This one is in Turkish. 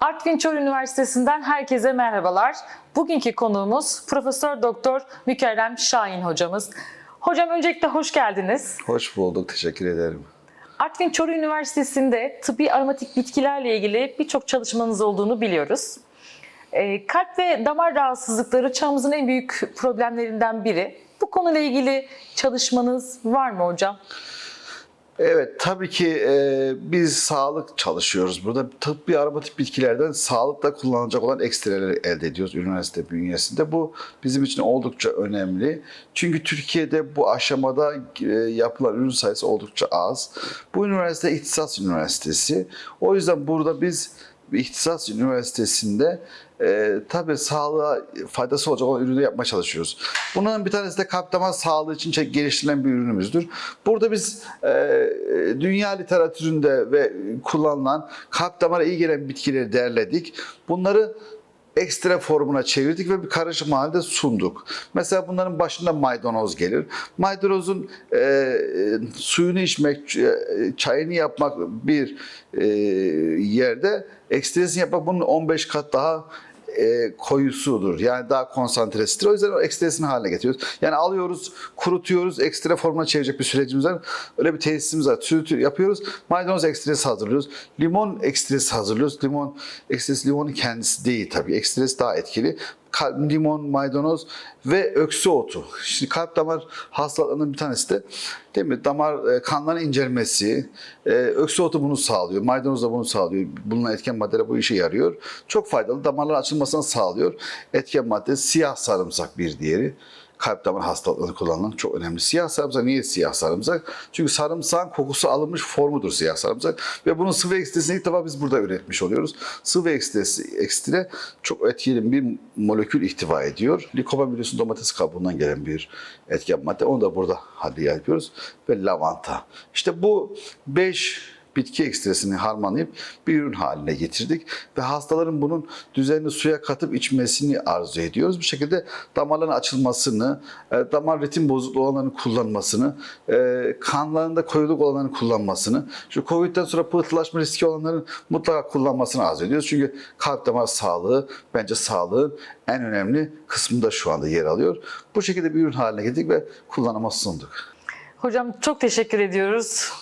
Artvin Çor Üniversitesi'nden herkese merhabalar. Bugünkü konuğumuz Profesör Doktor Mükerrem Şahin hocamız. Hocam öncelikle hoş geldiniz. Hoş bulduk, teşekkür ederim. Artvin Çor Üniversitesi'nde tıbbi aromatik bitkilerle ilgili birçok çalışmanız olduğunu biliyoruz. Ee, Kalp ve damar rahatsızlıkları çağımızın en büyük problemlerinden biri. Bu konuyla ilgili çalışmanız var mı hocam? Evet, tabii ki e, biz sağlık çalışıyoruz burada. Tıbbi aromatik bitkilerden sağlıkta kullanılacak olan ekstreleri elde ediyoruz üniversite bünyesinde. Bu bizim için oldukça önemli. Çünkü Türkiye'de bu aşamada e, yapılan ürün sayısı oldukça az. Bu üniversite ihtisas üniversitesi. O yüzden burada biz ihtisas üniversitesinde e, tabii sağlığa faydası olacak olan ürünü yapmaya çalışıyoruz. Bunun bir tanesi de kalp damar sağlığı için geliştirilen bir ürünümüzdür. Burada biz e, dünya literatüründe ve kullanılan kalp damara iyi gelen bitkileri derledik. Bunları ekstra formuna çevirdik ve bir karışım halinde sunduk. Mesela bunların başında maydanoz gelir. Maydanozun e, suyunu içmek, e, çayını yapmak bir e, yerde ekstresini yapmak bunun 15 kat daha e, koyusudur. Yani daha konsantresidir. O yüzden o ekstresini haline getiriyoruz. Yani alıyoruz, kurutuyoruz, ekstra formuna çevirecek bir sürecimiz var. Öyle bir tesisimiz var. Sürütü yapıyoruz. Maydanoz ekstresi hazırlıyoruz. Limon ekstresi hazırlıyoruz. Limon ekstresi limonun kendisi değil tabii. Ekstresi daha etkili. Limon, maydanoz ve öksü otu. Şimdi kalp damar hastalıklarının bir tanesi de değil mi? Damar e, kanların incelmesi. E, öksü otu bunu sağlıyor. Maydanoz da bunu sağlıyor. Bulunan etken maddeler bu işe yarıyor. Çok faydalı. Damarların açılmasını sağlıyor. Etken madde siyah sarımsak bir diğeri kalp damar hastalıklarında kullanılan çok önemli. Siyah sarımsak niye siyah sarımsak? Çünkü sarımsağın kokusu alınmış formudur siyah sarımsak. Ve bunun sıvı ekstresini ilk defa biz burada üretmiş oluyoruz. Sıvı ekstresi, ekstre çok etkili bir molekül ihtiva ediyor. Likopen biliyorsun domates kabuğundan gelen bir etken madde. Onu da burada hadi yapıyoruz. Ve lavanta. İşte bu 5 bitki ekstresini harmanlayıp bir ürün haline getirdik ve hastaların bunun düzenli suya katıp içmesini arzu ediyoruz. Bu şekilde damarların açılmasını, e, damar ritim bozukluğu olanların kullanmasını, e, kanlarında koyuluk olanların kullanmasını, şu Covid'den sonra pıhtılaşma riski olanların mutlaka kullanmasını arzu ediyoruz. Çünkü kalp damar sağlığı bence sağlığın en önemli kısmında şu anda yer alıyor. Bu şekilde bir ürün haline getirdik ve kullanıma sunduk. Hocam çok teşekkür ediyoruz.